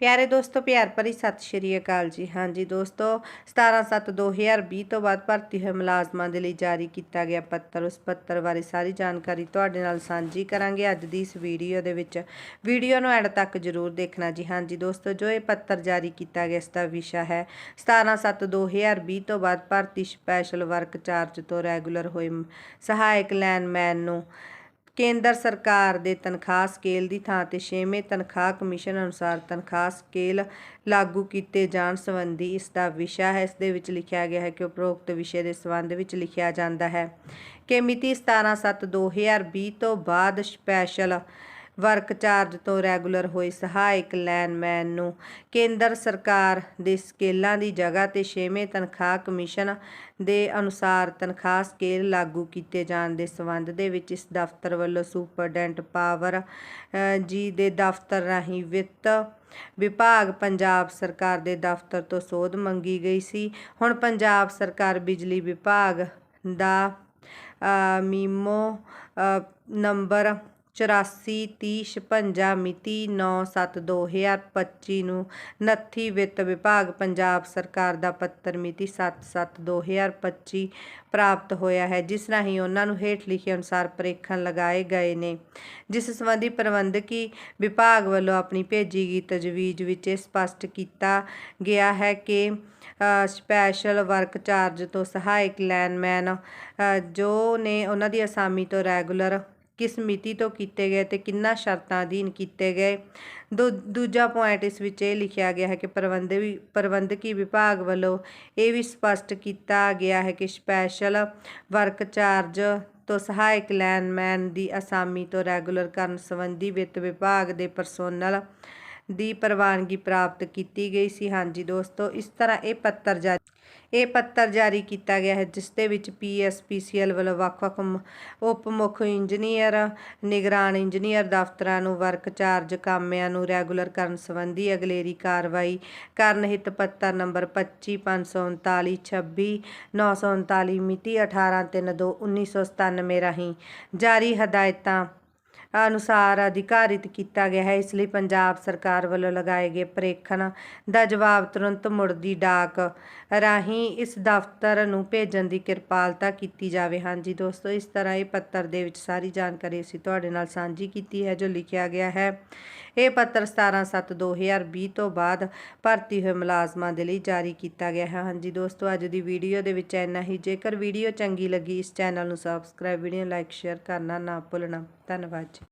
ਪਿਆਰੇ ਦੋਸਤੋ, ਪਿਆਰ ਭਰੀ ਸਤਿ ਸ਼੍ਰੀ ਅਕਾਲ ਜੀ। ਹਾਂਜੀ ਦੋਸਤੋ 17/7/2020 ਤੋਂ ਬਾਅਦ ਭਰਤੀ ਹੋਏ ਮੁਲਾਜ਼ਮਾਂ ਦੇ ਲਈ ਜਾਰੀ ਕੀਤਾ ਗਿਆ ਪੱਤਰ। ਉਸ ਪੱਤਰ ਬਾਰੇ ਸਾਰੀ ਜਾਣਕਾਰੀ ਤੁਹਾਡੇ ਨਾਲ ਸਾਂਝੀ ਕਰਾਂਗੇ ਅੱਜ ਦੀ ਇਸ ਵੀਡੀਓ ਦੇ ਵਿੱਚ। ਵੀਡੀਓ ਨੂੰ ਐਂਡ ਤੱਕ ਜ਼ਰੂਰ ਦੇਖਣਾ ਜੀ। ਹਾਂਜੀ ਦੋਸਤੋ, ਜੋ ਇਹ ਪੱਤਰ ਜਾਰੀ ਕੀਤਾ ਗਿਆ ਇਸ ਦਾ ਵਿਸ਼ਾ ਹੈ 17/7/2020 ਤੋਂ ਬਾਅਦ ਭਰਤੀ ਸਪੈਸ਼ਲ ਵਰਕ ਚਾਰਜ ਤੋਂ ਰੈਗੂਲਰ ਹੋਏ ਸਹਾਇਕ ਲੈਨਮੈਨ ਨੂੰ ਕੇਂਦਰ ਸਰਕਾਰ ਦੇ ਤਨਖਾਹ ਸਕੇਲ ਦੀ ਥਾਂ ਤੇ 6ਵੇਂ ਤਨਖਾਹ ਕਮਿਸ਼ਨ ਅਨੁਸਾਰ ਤਨਖਾਹ ਸਕੇਲ ਲਾਗੂ ਕੀਤੇ ਜਾਣ ਸੰਬੰਧੀ ਇਸ ਦਾ ਵਿਸ਼ਾ ਹੈ। ਇਸ ਦੇ ਵਿੱਚ ਲਿਖਿਆ ਗਿਆ ਹੈ ਕਿ ਉਪਰੋਕਤ ਵਿਸ਼ੇ ਦੇ ਸੰਬੰਧ ਵਿੱਚ ਲਿਖਿਆ ਜਾਂਦਾ ਹੈ ਕਿ ਮਿਤੀ 17/7/2020 ਤੋਂ ਬਾਅਦ ਸਪੈਸ਼ਲ ਵਰਕ ਚਾਰਜ ਤੋਂ ਰੈਗੂਲਰ ਹੋਏ ਸਹਾਇਕ ਲੈਨਮੈਨ ਨੂੰ ਕੇਂਦਰ ਸਰਕਾਰ ਦੇ ਸਕੇਲਾਂ ਦੀ ਜਗ੍ਹਾ ਤੇ 6ਵੇਂ ਤਨਖਾਹ ਕਮਿਸ਼ਨ ਦੇ ਅਨੁਸਾਰ ਤਨਖਾਹ ਸਕੇਲ ਲਾਗੂ ਕੀਤੇ ਜਾਣ ਦੇ ਸੰਬੰਧ ਦੇ ਵਿੱਚ ਇਸ ਦਫ਼ਤਰ ਵੱਲੋਂ ਸੁਪਰਡੈਂਟ ਪਾਵਰ ਜੀ ਦੇ ਦਫ਼ਤਰ ਰਾਹੀਂ ਵਿੱਤ ਵਿਭਾਗ ਪੰਜਾਬ ਸਰਕਾਰ ਦੇ ਦਫ਼ਤਰ ਤੋਂ ਸੋਧ ਮੰਗੀ ਗਈ ਸੀ। ਹੁਣ ਪੰਜਾਬ ਸਰਕਾਰ ਬਿਜਲੀ ਵਿਭਾਗ ਦਾ ਮੀਮੋ ਨੰਬਰ ਚੁਰਾਸੀ, ਤੀਹ, ਛਪੰਜਾ, ਮਿਤੀ 9/7/2025 ਨੂੰ ਨੱਥੀ ਵਿੱਤ ਵਿਭਾਗ ਪੰਜਾਬ ਸਰਕਾਰ ਦਾ ਪੱਤਰ ਮਿਤੀ 7/7/2025 ਪ੍ਰਾਪਤ ਹੋਇਆ ਹੈ, ਜਿਸ ਰਾਹੀਂ ਉਹਨਾਂ ਨੂੰ ਹੇਠ ਲਿਖੇ ਅਨੁਸਾਰ ਪ੍ਰੇਖਣ ਲਗਾਏ ਗਏ ਨੇ। ਜਿਸ ਸੰਬੰਧੀ ਪ੍ਰਬੰਧਕੀ ਵਿਭਾਗ ਵੱਲੋਂ ਆਪਣੀ ਭੇਜੀ ਗਈ ਤਜਵੀਜ਼ ਵਿੱਚ ਇਹ ਸਪਸ਼ਟ ਕੀਤਾ ਗਿਆ ਹੈ ਕਿ ਸਪੈਸ਼ਲ ਵਰਕ ਚਾਰਜ ਤੋਂ ਸਹਾਇਕ ਲੈਨਮੈਨ ਜੋ ਨੇ ਉਹਨਾਂ ਦੀ ਅਸਾਮੀ ਤੋਂ ਰੈਗੂਲਰ ਕਿਸ ਮਿਤੀ ਤੋਂ ਕੀਤੇ ਗਏ ਤੇ ਕਿੰਨਾ ਸ਼ਰਤਾਂ ਅਧੀਨ ਕੀਤੇ ਗਏ? ਦੂ, ਦੂਜਾ ਪੁਆਇੰਟ ਇਸ ਵਿੱਚ ਇਹ ਲਿਖਿਆ ਗਿਆ ਹੈ ਕਿ ਪ੍ਰਬੰਧਵੀ ਪ੍ਰਬੰਧਕੀ ਵਿਭਾਗ ਵੱਲੋਂ ਇਹ ਵੀ ਸਪਸ਼ਟ ਕੀਤਾ ਗਿਆ ਹੈ ਕਿ ਸਪੈਸ਼ਲ ਵਰਕ ਚਾਰਜ ਤੋਂ ਸਹਾਇਕ ਲੈਨਮੈਨ ਦੀ ਅਸਾਮੀ ਤੋਂ ਰੈਗੂਲਰ ਕਰਨ ਸੰਬੰਧੀ ਵਿੱਤ ਵਿਭਾਗ ਦੇ ਪਰਸੋਨਲ ਦੀ ਪ੍ਰਵਾਨਗੀ ਪ੍ਰਾਪਤ ਕੀਤੀ ਗਈ ਸੀ। ਹਾਂਜੀ ਦੋਸਤੋ, ਇਸ ਤਰ੍ਹਾਂ ਇਹ ਪੱਤਰ ਜਾਰੀ ਇਹ ਪੱਤਰ ਜਾਰੀ ਕੀਤਾ ਗਿਆ ਹੈ, ਜਿਸ ਦੇ ਵਿੱਚ ਪੀਐਸਪੀਸੀਐਲ ਵੱਲੋਂ ਵੱਖ-ਵੱਖ ਉਪ ਮੁੱਖ ਇੰਜੀਨੀਅਰ, ਨਿਗਰਾਨ ਇੰਜੀਨੀਅਰ ਦਫ਼ਤਰਾਂ ਨੂੰ ਵਰਕ ਚਾਰਜ ਕਾਮਿਆਂ ਨੂੰ ਰੈਗੂਲਰ ਕਰਨ ਸੰਬੰਧੀ ਅਗਲੇਰੀ ਕਾਰਵਾਈ ਕਰਨ ਹਿੱਤ ਪੱਤਰ ਨੰਬਰ 255939 26 939 ਮਿਤੀ 18/3/1997 ਰਾਹੀਂ ਜਾਰੀ ਹਦਾਇਤਾਂ ਅਨੁਸਾਰ ਅਧਿਕਾਰਿਤ ਕੀਤਾ ਗਿਆ ਹੈ। ਇਸ ਲਈ ਪੰਜਾਬ ਸਰਕਾਰ ਵੱਲੋਂ ਲਗਾਏ ਗਏ ਪ੍ਰੇਖਣ ਦਾ ਜਵਾਬ ਤੁਰੰਤ ਮੁੜਦੀ ਡਾਕ ਰਾਹੀਂ ਇਸ ਦਫ਼ਤਰ ਨੂੰ ਭੇਜਣ ਦੀ ਕਿਰਪਾਲਤਾ ਕੀਤੀ ਜਾਵੇ। ਹਾਂਜੀ ਦੋਸਤੋ, ਇਸ ਤਰ੍ਹਾਂ ਇਹ ਪੱਤਰ ਦੇ ਵਿੱਚ ਸਾਰੀ ਜਾਣਕਾਰੀ ਅਸੀਂ ਤੁਹਾਡੇ ਨਾਲ ਸਾਂਝੀ ਕੀਤੀ ਹੈ, ਜੋ ਲਿਖਿਆ ਗਿਆ ਹੈ। ਇਹ ਪੱਤਰ 17/7/2020 ਤੋਂ ਬਾਅਦ ਭਰਤੀ ਹੋਏ ਮੁਲਾਜ਼ਮਾਂ ਦੇ ਲਈ ਜਾਰੀ ਕੀਤਾ ਗਿਆ ਹੈ। ਹਾਂਜੀ ਦੋਸਤੋ, ਅੱਜ ਦੀ ਵੀਡੀਓ ਦੇ ਵਿੱਚ ਇੰਨਾ ਹੀ। ਜੇਕਰ ਵੀਡੀਓ ਚੰਗੀ ਲੱਗੀ, ਇਸ ਚੈਨਲ ਨੂੰ ਸਬਸਕ੍ਰਾਈਬ, ਵੀਡੀਓ ਲਾਈਕ, ਸ਼ੇਅਰ ਕਰਨਾ ਨਾ ਭੁੱਲਣਾ। ਧੰਨਵਾਦ ਜੀ।